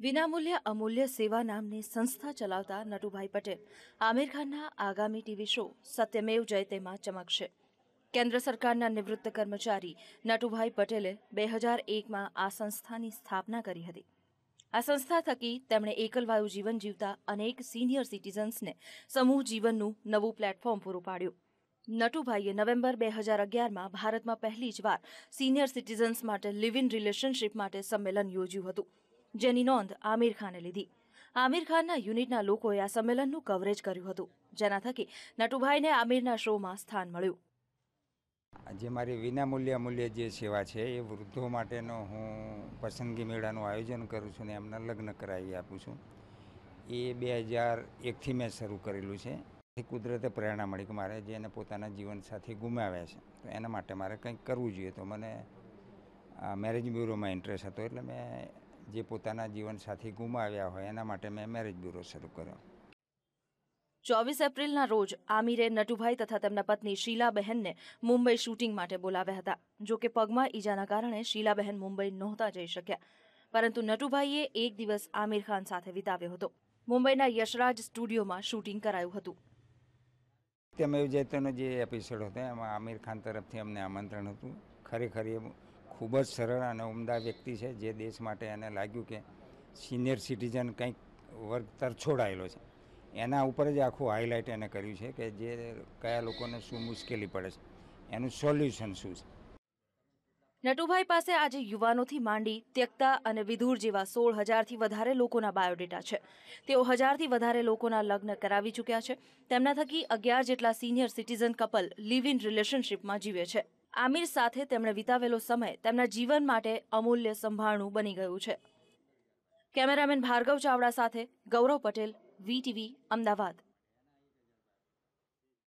વિનામૂલ્ય અમૂલ્ય સેવા નામની સંસ્થા ચલાવતા નટુભાઈ પટેલ આમિર ખાનના આગામી ટીવી શો સત્યમેવ જયતેમાં ચમકશે. કેન્દ્ર સરકારના નિવૃત્ત કર્મચારી નટુભાઈ પટેલે બે હજાર એકમાં આ સંસ્થાની સ્થાપના કરી હતી. આ સંસ્થા થકી તેમણે એકલવાયુ જીવન જીવતા અનેક સિનિયર સિટીઝન્સને સમૂહ જીવનનું નવું પ્લેટફોર્મ પૂરું પાડ્યું. નટુભાઈએ નવેમ્બર બે હજાર અગિયારમાં ભારતમાં પહેલી જ વાર સિનિયર સિટીઝન્સ માટે લિવ ઇન રિલેશનશિપ માટે સંમેલન યોજ્યું હતું. જેની નોંધ આમિર ખાને લીધી. આમિર ખાનના યુનિટના લોકોએ આ સંમેલનનું કવરેજ કર્યું હતું, જેના થકી નટુભાઈને આમિરના શોમાં સ્થાન મળ્યું. જે મારી વિનામૂલ્ય અમૂલ્ય જે સેવા છે, એ વૃદ્ધો માટેનો હું પસંદગી મેળાનું આયોજન કરું છું ને એમના લગ્ન કરાવી આપું છું. એ બે હજાર એકથી મેં શરૂ કરેલું છે. કુદરતે પ્રેરણા મળી કે મારે જેને પોતાના જીવનસાથી ગુમાવ્યા છે, તો એના માટે મારે કંઈક કરવું જોઈએ. તો મને મેરેજ બ્યુરોમાં ઇન્ટરેસ્ટ હતો એટલે મેં જે પોતાના જીવનસાથી ગુમાવ્યા હોય એના માટે મેં મેરેજ બ્યુરો શરૂ કર્યો. ચોવીસ એપ્રિલના રોજ આમિરે નટુભાઈ તથા તેમના પત્ની શીલાબહેનને મુંબઈ શૂટિંગ માટે બોલાવ્યા હતા. જો કે પગમાં ઈજાના કારણે શીલાબહેન મુંબઈ નહોતા જઈ શક્યા. પરંતુ નટુભાઈએ એક દિવસ આમિર ખાન સાથે વિતાવ્યો હતો. મુંબઈના યશરાજ સ્ટુડિયોમાં શૂટિંગ કરાયું હતું. તેમાં જયતોનો જે એપિસોડ હતો એમાં આમિર ખાન તરફથી અમને આમંત્રણ હતું. ખરેખર એ ખૂબ જ સરળ અને ઉમદા વ્યક્તિ છે જે દેશ માટે એને લાગ્યું કે સિનિયર સિટીઝન કંઈક વર્ગ તરછોડાયેલો છે. એના ઉપર જ આખું હાઇલાઇટ એને કર્યું છે કે જે કયા લોકોને શું મુશ્કેલી પડે છે. એનું સોલ્યુશન શું છે? નટુભાઈ પાસે આજે યુવાનોથી માંડી ત્યક્તા અને વિધુર જેવા સોળ હજારથી વધારે લોકોના બાયોડેટા છે. તેઓ હજારથી વધારે લોકોના લગ્ન કરાવી ચૂક્યા છે. તેમના થકી અગિયાર જેટલા senior citizen couple live in રિલેશનશિપમાં જીવે છે. આમિર સાથે તેમણે વિતાવેલો સમય તેમના જીવન માટે અમૂલ્ય સંભાળણું બની ગયું છે. કેમેરામેન ભાર્ગવ ચાવડા સાથે ગૌરવ પટેલ વીટીવી અમદાવાદ.